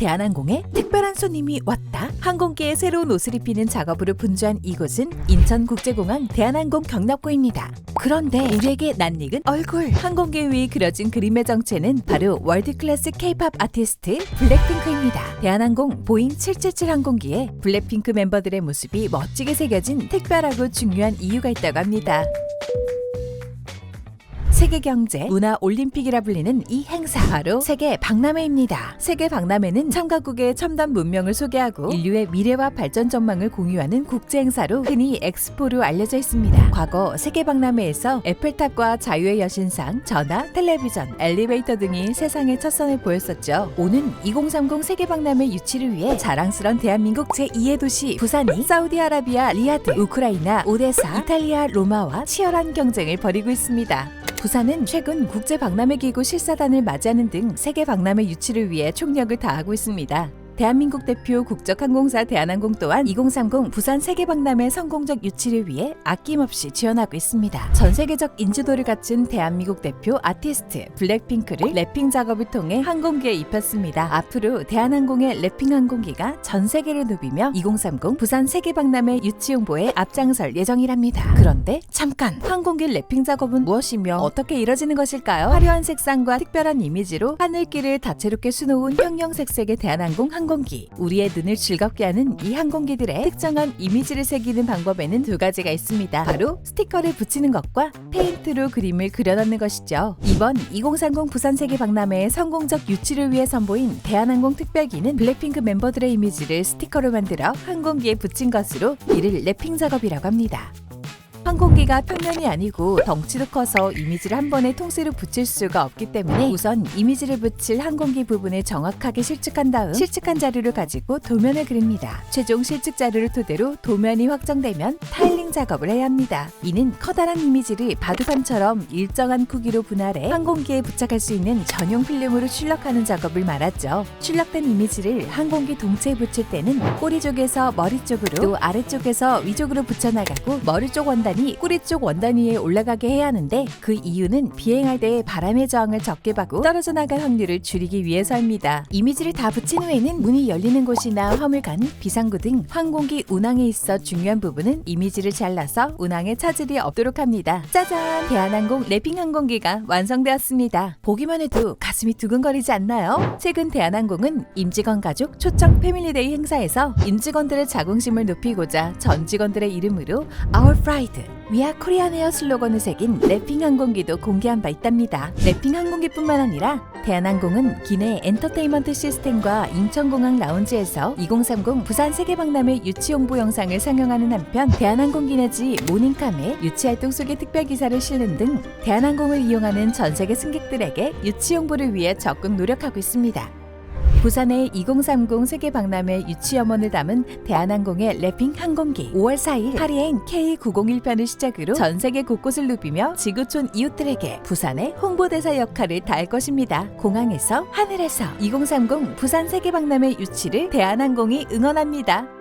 대한항공에 특별한 손님이 왔다. 항공기에 새로운 옷을 입히는 작업으로 분주한 이곳은 인천국제공항 대한항공 경납고입니다. 그런데 우리에게 낯익은 얼굴. 항공기 위에 그려진 그림의 정체는 바로 월드클래스 K-팝 아티스트 블랙핑크입니다. 대한항공 보잉 777 항공기에 블랙핑크 멤버들의 모습이 멋지게 새겨진 특별하고 중요한 이유가 있다고 합니다. 세계 경제 문화 올림픽이라 불리는 이 행사 바로 세계 박람회입니다. 세계 박람회는 참가국의 첨단 문명을 소개하고 인류의 미래와 발전 전망을 공유하는 국제 행사로 흔히 엑스포로 알려져 있습니다. 과거 세계 박람회에서 에펠탑과 자유의 여신상, 전화, 텔레비전, 엘리베이터 등이 세상의 첫 선을 보였었죠. 오는 2030 세계 박람회 유치를 위해 자랑스런 대한민국 제2의 도시 부산이 사우디아라비아 리야드, 우크라이나 오데사, 이탈리아 로마와 치열한 경쟁을 벌이고 있습니다. 부산은 최근 국제 박람회 기구 실사단을 맞이하는 등 세계 박람회 유치를 위해 총력을 다하고 있습니다. 대한민국 대표 국적항공사 대한항공 또한 2030 부산 세계박람회 성공적 유치를 위해 아낌없이 지원하고 있습니다. 전 세계적 인지도를 갖춘 대한민국 대표 아티스트 블랙핑크를 랩핑 작업을 통해 항공기에 입혔습니다. 앞으로 대한항공의 랩핑 항공기가 전 세계를 누비며 2030 부산 세계박람회 유치 홍보에 앞장설 예정이랍니다. 그런데 잠깐 항공기 랩핑 작업은 무엇이며 어떻게 이뤄지는 것일까요? 화려한 색상과 특별한 이미지로 하늘길을 다채롭게 수놓은 형형색색의 대한항공 항공 기 우리의 눈을 즐겁게 하는 이 항공기들의 특정한 이미지를 새기는 방법에는 두 가지가 있습니다. 바로 스티커를 붙이는 것과 페인트로 그림을 그려넣는 것이죠. 이번 2030 부산 세계 박람회의 성공적 유치를 위해 선보인 대한항공 특별기는 블랙핑크 멤버들의 이미지를 스티커로 만들어 항공기에 붙인 것으로 이를 랩핑 작업이라고 합니다. 항공기가 평면이 아니고 덩치도 커서 이미지를 한 번에 통째로 붙일 수가 없기 때문에 우선 이미지를 붙일 항공기 부분을 정확하게 실측한 다음 실측한 자료를 가지고 도면을 그립니다. 최종 실측 자료를 토대로 도면이 확정되면 타일링 작업을 해야 합니다. 이는 커다란 이미지를 바둑판처럼 일정한 크기로 분할해 항공기에 부착할 수 있는 전용 필름으로 출력하는 작업을 말하죠. 출력된 이미지를 항공기 동체에 붙일 때는 꼬리 쪽에서 머리 쪽으로 또 아래쪽에서 위쪽으로 붙여나가고 머리 쪽 원단이 꼬리 쪽 원단 위에 올라가게 해야 하는데 그 이유는 비행할 때 바람의 저항을 적게 받고 떨어져 나갈 확률을 줄이기 위해서입니다. 이미지를 다 붙인 후에는 문이 열리는 곳이나 화물관, 비상구 등 항공기 운항에 있어 중요한 부분은 이미지를 잘라서 운항에 차질이 없도록 합니다. 짜잔! 대한항공 랩핑 항공기가 완성되었습니다. 보기만 해도 가슴이 두근거리지 않나요? 최근 대한항공은 임직원 가족 초청 패밀리데이 행사에서 임직원들의 자긍심을 높이고자 전 직원들의 이름으로 Our Pride 위아 코리안 에어 슬로건을 새긴 랩핑 항공기도 공개한 바 있답니다. 랩핑 항공기뿐만 아니라 대한항공은 기내 엔터테인먼트 시스템과 인천공항 라운지에서 2030 부산 세계박람회 유치 홍보 영상을 상영하는 한편 대한항공 기내지 모닝캄에 유치 활동 소개 특별 기사를 실는 등 대한항공을 이용하는 전 세계 승객들에게 유치 홍보를 위해 적극 노력하고 있습니다. 부산의 2030 세계 박람회 유치 염원을 담은 대한항공의 랩핑 항공기 5월 4일 파리행 K901편을 시작으로 전 세계 곳곳을 누비며 지구촌 이웃들에게 부산의 홍보대사 역할을 다할 것입니다. 공항에서 하늘에서 2030 부산 세계 박람회 유치를 대한항공이 응원합니다.